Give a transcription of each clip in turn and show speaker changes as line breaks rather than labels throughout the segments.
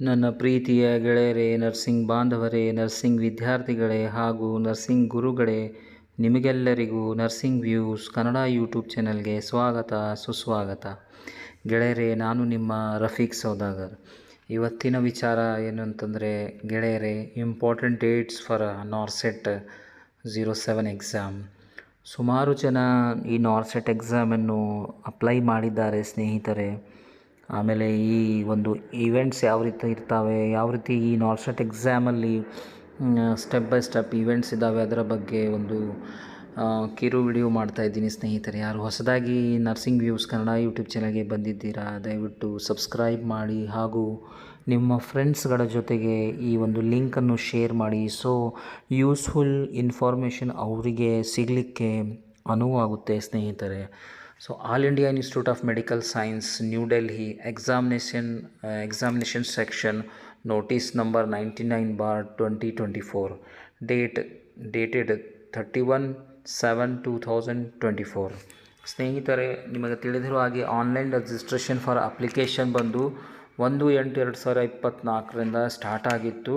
ನನ್ನ ಪ್ರೀತಿಯ ಗೆಳೆಯರೇ, ನರ್ಸಿಂಗ್ ಬಾಂಧವರೇ, ನರ್ಸಿಂಗ್ ವಿದ್ಯಾರ್ಥಿಗಳೇ ಹಾಗೂ ನರ್ಸಿಂಗ್ ಗುರುಗಳೇ, ನಿಮಗೆಲ್ಲರಿಗೂ ನರ್ಸಿಂಗ್ ವ್ಯೂಸ್ ಕನ್ನಡ ಯೂಟ್ಯೂಬ್ ಚಾನಲ್ಗೆ ಸ್ವಾಗತ, ಸುಸ್ವಾಗತ. ಗೆಳೆಯರೇ, ನಾನು ನಿಮ್ಮ ರಫೀಕ್ ಸೌದಾಗರ್. ಇವತ್ತಿನ ವಿಚಾರ ಏನು ಅಂತಂದರೆ ಗೆಳೆಯರೇ, important dates for NORCET zero seven exam. ಸುಮಾರು ಜನ ಈ ನಾರ್ಸೆಟ್ ಎಕ್ಸಾಮನ್ನು ಅಪ್ಲೈ ಮಾಡಿದ್ದಾರೆ ಸ್ನೇಹಿತರೆ. ಆಮೇಲೆ ಈ ಒಂದು ಈವೆಂಟ್ಸ್ ಯಾವ ರೀತಿ ಇರ್ತವೆ, ಯಾವ ರೀತಿ ಈ ನಾರ್ಸೆಟ್ ಎಕ್ಸಾಮಲ್ಲಿ ಸ್ಟೆಪ್ ಬೈ ಸ್ಟೆಪ್ ಈವೆಂಟ್ಸ್ ಇದ್ದಾವೆ ಅದರ ಬಗ್ಗೆ ಒಂದು ಕಿರು ವಿಡಿಯೋ ಮಾಡ್ತಾ ಇದ್ದೀನಿ ಸ್ನೇಹಿತರೆ. ಯಾರು ಹೊಸದಾಗಿ ನರ್ಸಿಂಗ್ ವ್ಯೂಸ್ ಕನ್ನಡ ಯೂಟ್ಯೂಬ್ ಚಾನಲ್ಗೆ ಬಂದಿದ್ದೀರಾ, ದಯವಿಟ್ಟು ಸಬ್ಸ್ಕ್ರೈಬ್ ಮಾಡಿ ಹಾಗೂ ನಿಮ್ಮ ಫ್ರೆಂಡ್ಸ್ಗಳ ಜೊತೆಗೆ ಈ ಒಂದು ಲಿಂಕನ್ನು ಶೇರ್ ಮಾಡಿ. ಸೊ ಯೂಸ್ಫುಲ್ ಇನ್ಫಾರ್ಮೇಷನ್ ಅವರಿಗೆ ಸಿಗಲಿಕ್ಕೆ ಅನುವಾಗುತ್ತೆ ಸ್ನೇಹಿತರೆ. So all India institute of medical science New Delhi examination examination section notice number ninety nine bar twenty twenty four date dated thirty one seven two thousand twenty four ಸ್ನೇಹಿತರೆ, ನಿಮಗೆ ತಿಳಿದಿರುವ ಹಾಗೆ online registration for application ಬಂದು ಒಂದು ಎಂಟು ಎರಡು ಸಾವಿರ ಇಪ್ಪತ್ತ್ನಾಲ್ಕರಿಂದ ಸ್ಟಾರ್ಟ್ ಆಗಿತ್ತು.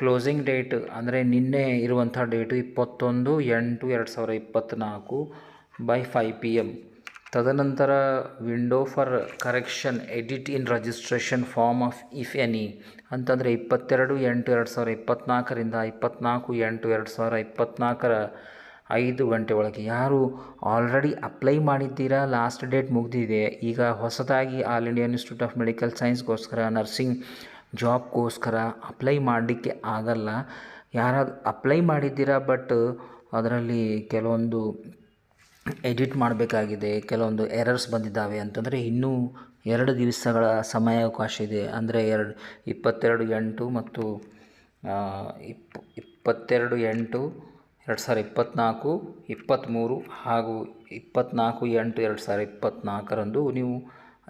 ಕ್ಲೋಸಿಂಗ್ ಡೇಟ್ ಅಂದರೆ ನಿನ್ನೆ ಇರುವಂಥ ಡೇಟು ಇಪ್ಪತ್ತೊಂದು ಎಂಟು ಎರಡು ಸಾವಿರ ಇಪ್ಪತ್ತ್ನಾಲ್ಕು ಬೈ ಫೈ ಪಿ ಎಂ ತದನಂತರ window for correction edit in registration form of if any ಅಂತಂದರೆ ಇಪ್ಪತ್ತೆರಡು, ಎಂಟು, ಎರಡು ಸಾವಿರ ಇಪ್ಪತ್ತ್ನಾಲ್ಕರಿಂದ ಇಪ್ಪತ್ತ್ನಾಲ್ಕು ಎಂಟು, ಎರಡು ಸಾವಿರ ಇಪ್ಪತ್ತ್ನಾಲ್ಕರ ಐದು ಗಂಟೆ ಒಳಗೆ. ಯಾರು ಆಲ್ರೆಡಿ ಅಪ್ಲೈ ಮಾಡಿದ್ದೀರಾ? ಲಾಸ್ಟ್ ಡೇಟ್ ಮುಗಿದಿದೆ. ಈಗ ಹೊಸದಾಗಿ all India institute of medical ಸೈನ್ಸ್ಗೋಸ್ಕರ nursing ಜಾಬ್ಗೋಸ್ಕರ ಅಪ್ಲೈ ಮಾಡಲಿಕ್ಕೆ ಆಗಲ್ಲ. ಯಾರಾದ್ರು ಅಪ್ಲೈ ಮಾಡಿದ್ದೀರಾ? ಬಟ್ ಅದರಲ್ಲಿ ಕೆಲವೊಂದು ಎಡಿಟ್ ಮಾಡಬೇಕಾಗಿದೆ, ಕೆಲವೊಂದು ಎರರ್ಸ್ ಬಂದಿದ್ದಾವೆ ಅಂತಂದರೆ ಇನ್ನೂ ಎರಡು ದಿವಸಗಳ ಸಮಯಾವಕಾಶ ಇದೆ. ಅಂದರೆ ಎರಡು, ಇಪ್ಪತ್ತೆರಡು ಎಂಟು ಮತ್ತು ಇಪ್ಪ ಇಪ್, ಇಪ್ಪತ್ತೆರಡು ಎಂಟು, ಎರಡು ಸಾವಿರ ಇಪ್ಪತ್ತ್ನಾಲ್ಕು ಇಪ್ಪತ್ತ್ಮೂರು ಹಾಗೂ ಇಪ್ಪತ್ತ್ನಾಲ್ಕು ಎಂಟು ಎರಡು ಸಾವಿರ ಇಪ್ಪತ್ತ್ನಾಲ್ಕರಂದು ನೀವು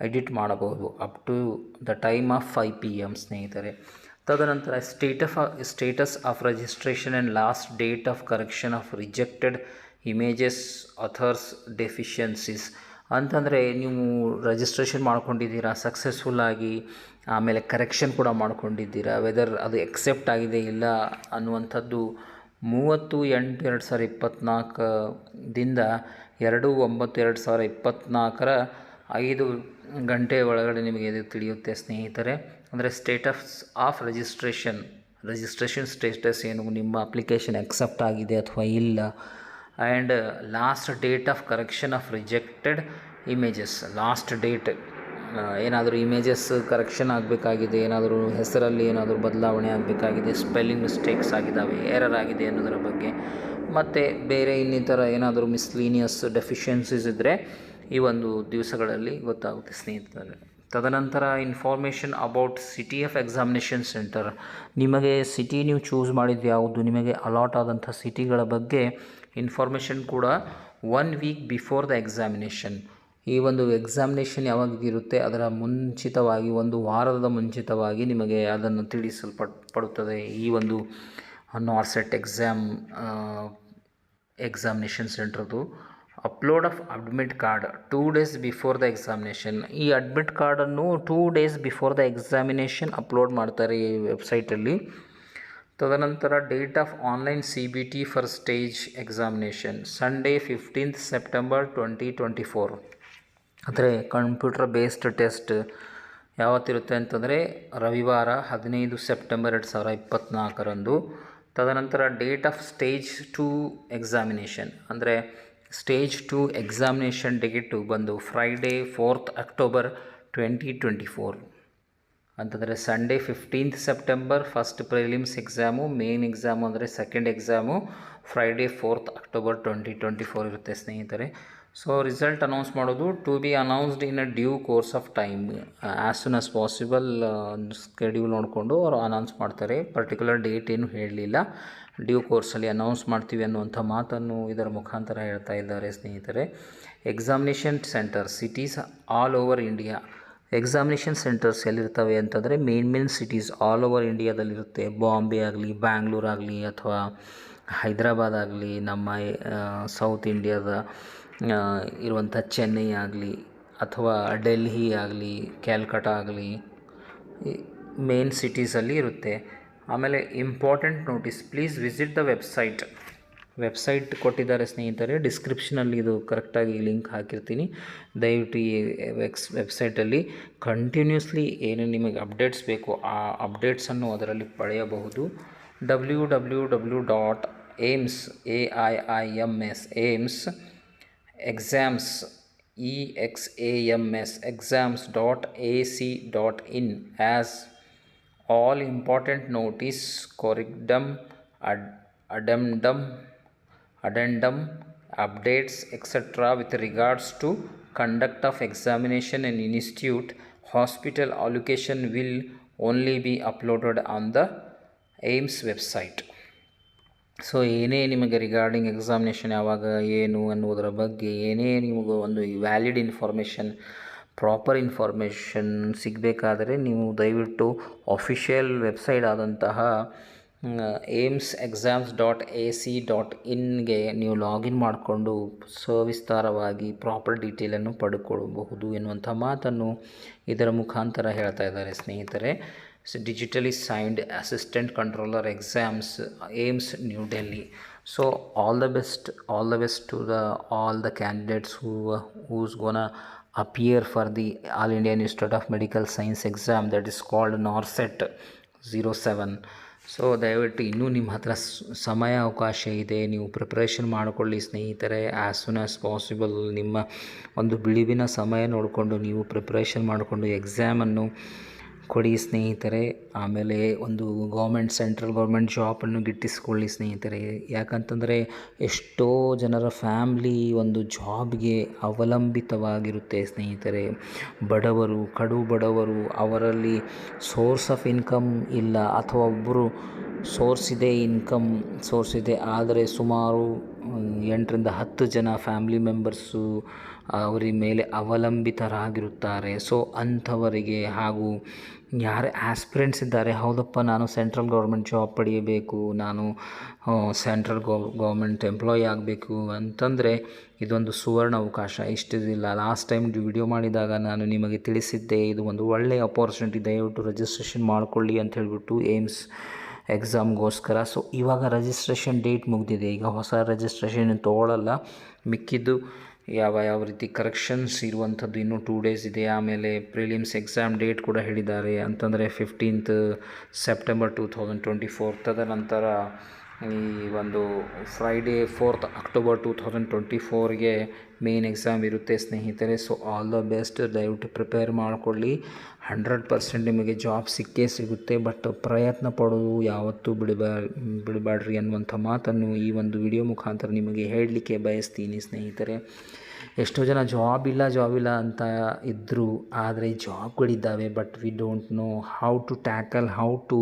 ಎಡಿಟ್ ಮಾಡಬಹುದು. Up to the time of five P M ಸ್ನೇಹಿತರೆ. ತದನಂತರ state of, status of registration and last date of correction of rejected images others deficiencies ಅಂತಂದರೆ ನೀವು ರಿಜಿಸ್ಟ್ರೇಷನ್ ಮಾಡ್ಕೊಂಡಿದ್ದೀರಾ ಸಕ್ಸಸ್ಫುಲ್ಲಾಗಿ ಆಮೇಲೆ ಕರೆಕ್ಷನ್ ಕೂಡ ಮಾಡ್ಕೊಂಡಿದ್ದೀರಾ ವೆದರ್ ಅದು ಎಕ್ಸೆಪ್ಟ್ ಆಗಿದೆ ಇಲ್ಲ ಅನ್ನುವಂಥದ್ದು ಮೂವತ್ತು ಎಂಟು ಎರಡು ಸಾವಿರ ಇಪ್ಪತ್ತ್ನಾಲ್ಕದಿಂದ ಎರಡು ಒಂಬತ್ತು ಎರಡು ಸಾವಿರ ಇಪ್ಪತ್ತ್ನಾಲ್ಕರ ಐದು ಗಂಟೆ ಒಳಗಡೆ ನಿಮಗೆ ಇದು ತಿಳಿಯುತ್ತೆ ಸ್ನೇಹಿತರೆ. ಅಂದರೆ status of registration registration status ಏನು, ನಿಮ್ಮ ಅಪ್ಲಿಕೇಶನ್ ಎಕ್ಸೆಪ್ಟ್ ಆಗಿದೆ ಅಥವಾ ಇಲ್ಲ and last date of correction of rejected images last date ಏನಾದರೂ ಇಮೇಜಸ್ ಕರೆಕ್ಷನ್ ಆಗಬೇಕಾಗಿದೆ, ಏನಾದರೂ ಹೆಸರಲ್ಲಿ ಏನಾದರೂ ಬದಲಾವಣೆ ಆಗಬೇಕಾಗಿದೆ ಸ್ಪೆಲ್ಲಿಂಗ್ ಮಿಸ್ಟೇಕ್ಸ್ ಆಗಿದ್ದಾವೆ ಎರರ್ ಆಗಿದೆ ಅನ್ನೋದರ ಬಗ್ಗೆ. ಮತ್ತು ಬೇರೆ ಇನ್ನಿತರ ಏನಾದರೂ ಮಿಸ್ಲೀನಿಯಸ್ ಡೆಫಿಷಿಯನ್ಸೀಸ್ ಇದ್ದರೆ ಈ ಒಂದು ದಿವಸಗಳಲ್ಲಿ ಗೊತ್ತಾಗುತ್ತೆ ಸ್ನೇಹಿತರೆ. ತದನಂತರ information about city of examination center ನಿಮಗೆ ಸಿಟಿ ನೀವು ಚೂಸ್ ಮಾಡಿದ್ದು ಯಾವುದು? ನಿಮಗೆ ಅಲಾಟ್ ಆದಂಥ ಸಿಟಿಗಳ ಬಗ್ಗೆ ಇನ್ಫಾರ್ಮೇಷನ್ ಕೂಡ one week before the examination ಈ ಒಂದು ಎಕ್ಸಾಮಿನೇಷನ್ ಯಾವಾಗಿರುತ್ತೆ? ಅದರ ಮುಂಚಿತವಾಗಿ, ಒಂದು ವಾರದ ಮುಂಚಿತವಾಗಿ ನಿಮಗೆ ಅದನ್ನು ತಿಳಿಸಲ್ಪಟ್ ಪಡುತ್ತದೆ ಈ ಒಂದು NORCET exam examination ಸೆಂಟ್ರದು upload of admit card two days before the examination ಈ ಅಡ್ಮಿಟ್ ಕಾರ್ಡನ್ನು two days before the examination upload ಮಾಡ್ತಾರೆ ಈ ವೆಬ್ಸೈಟಲ್ಲಿ ತದನಂತರ date of online C B T for stage examination Sunday fifteenth September twenty twenty four ಅಂದರೆ computer based test ಯಾವತ್ತಿರುತ್ತೆ ಅಂತಂದರೆ ರವಿವಾರ ಹದಿನೈದು ಸೆಪ್ಟೆಂಬರ್ ಎರಡು ಸಾವಿರ ಇಪ್ಪತ್ತ್ನಾಲ್ಕರಂದು ತದನಂತರ date of stage two examination, ಅಂದರೆ ಸ್ಟೇಜ್ ಟು ಎಕ್ಸಾಮಿನೇಷನ್ ಡೇಟು ಬಂದು Friday fourth October twenty twenty four ಅಂತಂದರೆ Sunday fifteenth September first prelims exam main exam ಅಂದರೆ second exam Friday fourth October twenty twenty four ಇರುತ್ತೆ ಸ್ನೇಹಿತರೆ. So result announce ಮಾಡೋದು to be announced in a due course of time as soon as possible schedule ನೋಡಿಕೊಂಡು ಅವರು announce ಮಾಡ್ತಾರೆ. Particular date ಏನು ಹೇಳಲಿಲ್ಲ. Due ಕೋರ್ಸಲ್ಲಿ announce ಮಾಡ್ತೀವಿ ಅನ್ನುವಂಥ ಮಾತನ್ನು ಇದರ ಮುಖಾಂತರ ಹೇಳ್ತಾ ಇದ್ದಾರೆ ಸ್ನೇಹಿತರೆ. Examination center cities all over India examination centers ಎಲ್ಲಿರ್ತವೆ ಅಂತಂದರೆ main main cities all over ಇಂಡಿಯಾದಲ್ಲಿರುತ್ತೆ Bombay ಆಗಲಿ ಬ್ಯಾಂಗ್ಳೂರ್ ಆಗಲಿ ಅಥವಾ ಹೈದರಾಬಾದ್ ಆಗಲಿ, ನಮ್ಮ ಸೌತ್ ಇಂಡಿಯಾದ ಇರುವಂಥ ಚೆನ್ನೈ ಆಗಲಿ ಅಥವಾ ಡೆಲ್ಲಿ ಆಗಲಿ ಕ್ಯಾಲ್ಕಟಾ ಆಗಲಿ ಮೇನ್ ಸಿಟೀಸಲ್ಲಿ ಇರುತ್ತೆ. ಆಮೇಲೆ important notice please visit the website website ಕೊಟ್ಟಿದ್ದಾರೆ ಸ್ನೇಹಿತರೆ ಡಿಸ್ಕ್ರಿಪ್ಷನಲ್ಲಿ ಇದು ಕರೆಕ್ಟಾಗಿ ಲಿಂಕ್ ಹಾಕಿರ್ತೀನಿ. ದಯವಿಟ್ಟು ಈ ವೆಕ್ಸ್ ವೆಬ್ಸೈಟಲ್ಲಿ ಕಂಟಿನ್ಯೂಸ್ಲಿ ಏನು ನಿಮಗೆ ಅಪ್ಡೇಟ್ಸ್ ಬೇಕು ಆ ಅಪ್ಡೇಟ್ಸನ್ನು ಅದರಲ್ಲಿ ಪಡೆಯಬಹುದು. W W W dot AIIMS A I I M S AIIMS exams E X A M S exams dot A C dot in as all important notice corrigendum ad addendum addendum updates etc with regards to conduct of examination and institute hospital allocation will only be uploaded on the aims website so ಏನೇ ನಿಮಗೆ regarding examination ಯಾವಾಗ ಏನು ಅನ್ನೋದರ ಬಗ್ಗೆ ಏನೇ ನಿಮಗೆ ಒಂದು valid information proper information ಸಿಗಬೇಕಾದರೆ ನೀವು ದಯವಿಟ್ಟು ಅಫಿಷಿಯಲ್ ವೆಬ್ಸೈಟ್ ಆದಂತಹ AIIMS exams dot A C dot ಇನ್ಗೆ ನೀವು ಲಾಗಿನ್ ಮಾಡಿಕೊಂಡು ಸವಿಸ್ತಾರವಾಗಿ ಪ್ರಾಪರ್ ಡೀಟೇಲನ್ನು ಪಡ್ಕೊಳ್ಳಬಹುದು ಎನ್ನುವಂಥ ಮಾತನ್ನು ಇದರ ಮುಖಾಂತರ ಹೇಳ್ತಾ ಇದ್ದಾರೆ ಸ್ನೇಹಿತರೆ. Digitally signed assistant controller exams AIIMS New Delhi so all the best all the best to the all the candidates who whose gonna appear for the all Indian institute of medical science exam that is called NORCET zero 07 so ದಯವಿಟ್ಟು ಇನ್ನೂ ನಿಮ್ಮ ಹತ್ರ ಸಮಯ ಅವಕಾಶ ಇದೆ. ನೀವು preparation ಮಾಡಿಕೊಳ್ಳಿ ಸ್ನೇಹಿತರೆ. ಆ್ಯಸ್ ಸೂನ್ ಆ್ಯಸ್ ಪಾಸಿಬಲ್ ನಿಮ್ಮ ಒಂದು ಬಿಳಿವಿನ ಸಮಯ ನೋಡಿಕೊಂಡು ನೀವು ಪ್ರಿಪ್ರೇಷನ್ ಮಾಡಿಕೊಂಡು ಎಕ್ಸಾಮನ್ನು ಕೊಡಿ ಸ್ನೇಹಿತರೆ. ಆಮೇಲೆ ಒಂದು ಗೌರ್ಮೆಂಟ್ ಸೆಂಟ್ರಲ್ ಗೌರ್ಮೆಂಟ್ ಜಾಬನ್ನು ಗಿಟ್ಟಿಸ್ಕೊಳ್ಳಿ ಸ್ನೇಹಿತರೆ. ಯಾಕಂತಂದರೆ ಎಷ್ಟೋ ಜನರ ಫ್ಯಾಮ್ಲಿ ಒಂದು ಜಾಬ್ಗೆ ಅವಲಂಬಿತವಾಗಿರುತ್ತೆ ಸ್ನೇಹಿತರೆ. ಬಡವರು, ಕಡು ಬಡವರು, ಅವರಲ್ಲಿ ಸೋರ್ಸ್ ಆಫ್ ಇನ್ಕಮ್ ಇಲ್ಲ ಅಥವಾ ಒಬ್ಬರು ಸೋರ್ಸ್ ಇದೆ ಇನ್ಕಮ್ ಸೋರ್ಸ್ ಇದೆ, ಆದರೆ ಸುಮಾರು ಎಂಟರಿಂದ ಹತ್ತು ಜನ ಫ್ಯಾಮ್ಲಿ ಮೆಂಬರ್ಸು ಅವರ ಮೇಲೆ ಅವಲಂಬಿತರಾಗಿರುತ್ತಾರೆ. ಸೊ ಅಂಥವರಿಗೆ ಹಾಗೂ ಯಾರು ಆಸ್ಪಿರೆಂಟ್ಸ್ ಇದ್ದಾರೆ, ಹೌದಪ್ಪ, ನಾನು ಸೆಂಟ್ರಲ್ ಗೌರ್ಮೆಂಟ್ ಜಾಬ್ ಪಡೆಯಬೇಕು, ನಾನು ಸೆಂಟ್ರಲ್ ಗೌ ಗೌರ್ಮೆಂಟ್ ಎಂಪ್ಲಾಯಿ ಆಗಬೇಕು ಅಂತಂದರೆ ಇದೊಂದು ಸುವರ್ಣ ಅವಕಾಶ. ಇಷ್ಟಿದಿಲ್ಲ. ಲಾಸ್ಟ್ ಟೈಮ್ ವಿಡಿಯೋ ಮಾಡಿದಾಗ ನಾನು ನಿಮಗೆ ತಿಳಿಸಿದ್ದೆ, ಇದು ಒಂದು ಒಳ್ಳೆಯ ಅಪಾರ್ಚುನಿಟಿ ದಯವಿಟ್ಟು ರಿಜಿಸ್ಟ್ರೇಷನ್ ಮಾಡಿಕೊಳ್ಳಿ ಅಂತ ಹೇಳಿಬಿಟ್ಟು ಏಮ್ಸ್ ಎಕ್ಸಾಮ್ಗೋಸ್ಕರ ಸೊ ಇವಾಗ ರಿಜಿಸ್ಟ್ರೇಷನ್ ಡೇಟ್ ಮುಗಿದಿದೆ. ಈಗ ಹೊಸ ರಿಜಿಸ್ಟ್ರೇಷನ್ ತೊಗೊಳ್ಳಲ್ಲ ಮಿಕ್ಕಿದ್ದು ಯಾವ ಯಾವ ರೀತಿ ಕರೆಕ್ಷನ್ಸ್ ಇರುವಂಥದ್ದು ಇನ್ನೂ ಟೂ ಡೇಸ್ ಇದೆ, ಆಮೇಲೆ ಪ್ರಿಲಿಮ್ಸ್ ಎಕ್ಸಾಮ್ ಡೇಟ್ ಕೂಡ ಹೇಳಿದ್ದಾರೆ. ಅಂತಂದರೆ fifteenth September two thousand twenty four ತದನಂತರ ಈ ಒಂದು Friday fourth October two thousand twenty ಫೋರ್ಗೆ main exam ಇರುತ್ತೆ ಸ್ನೇಹಿತರೆ. ಸೊ ಆಲ್ ದ ಬೆಸ್ಟ್ ದಯವಿಟ್ಟು ಪ್ರಿಪೇರ್ ಮಾಡಿಕೊಳ್ಳಿ. ಹಂಡ್ರೆಡ್ ಪರ್ಸೆಂಟ್ ನಿಮಗೆ ಜಾಬ್ ಸಿಕ್ಕೇ ಸಿಗುತ್ತೆ. ಬಟ್ ಪ್ರಯತ್ನ ಪಡೋದು ಯಾವತ್ತೂ ಬಿಡಬಾ, ಬಿಡಬೇಡ್ರಿ ಅನ್ನುವಂಥ ಮಾತನ್ನು ಈ ಒಂದು ವಿಡಿಯೋ ಮುಖಾಂತರ ನಿಮಗೆ ಹೇಳಲಿಕ್ಕೆ ಬಯಸ್ತೀನಿ ಸ್ನೇಹಿತರೆ. ಎಷ್ಟೋ ಜನ ಜಾಬ್ ಇಲ್ಲ ಜಾಬ್ ಇಲ್ಲ ಅಂತ ಇದ್ದರು ಆದರೆ ಜಾಬ್ಗಳಿದ್ದಾವೆ but we don't know how to tackle how to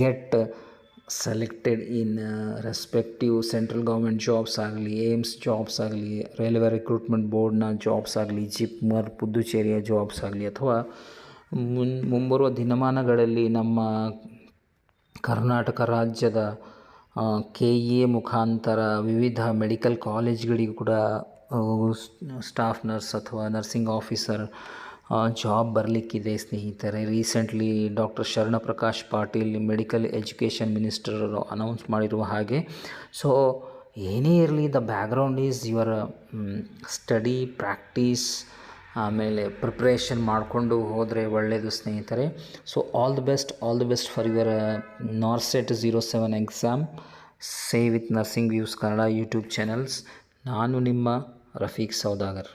get selected in respective central government jobs ಆಗಲಿ ಏಮ್ಸ್ ಜಾಬ್ಸ್ ಆಗಲಿ ರೈಲ್ವೆ ರಿಕ್ರೂಟ್ಮೆಂಟ್ ಬೋರ್ಡ್ನ ಜಾಬ್ಸ್ ಆಗಲಿ ಜಿಪ್ಮರ್ ಪುದುಚೇರಿಯ ಜಾಬ್ಸ್ ಆಗಲಿ ಅಥವಾ ಮುನ್, ಮುಂಬರುವ ದಿನಮಾನಗಳಲ್ಲಿ ನಮ್ಮ ಕರ್ನಾಟಕ ರಾಜ್ಯದ ಕೆ ಎ ಮುಖಾಂತರ ವಿವಿಧ ಮೆಡಿಕಲ್ ಕಾಲೇಜ್ಗಳಿಗೂ ಕೂಡ ಸ್ಟಾಫ್ ನರ್ಸ್ ಅಥವಾ ನರ್ಸಿಂಗ್ ಆಫೀಸರ್ ಜಾಬ್ ಬರಲಿಕ್ಕಿದೆ ಸ್ನೇಹಿತರೆ. Recently doctor Sharanaprakash Patil medical education minister announce ಮಾಡಿರುವ ಹಾಗೆ. ಸೊ ಏನೇ ಇರಲಿ the background is your study practice ಆಮೇಲೆ ಪ್ರಿಪ್ರೇಷನ್ ಮಾಡಿಕೊಂಡು ಹೋದರೆ ಒಳ್ಳೆಯದು ಸ್ನೇಹಿತರೆ. So all the best all the best for your NORCET zero seven exam say with nursing views Kannada YouTube channels ನಾನು ನಿಮ್ಮ ರಫೀಕ್ ಸೌದಾಗರ್.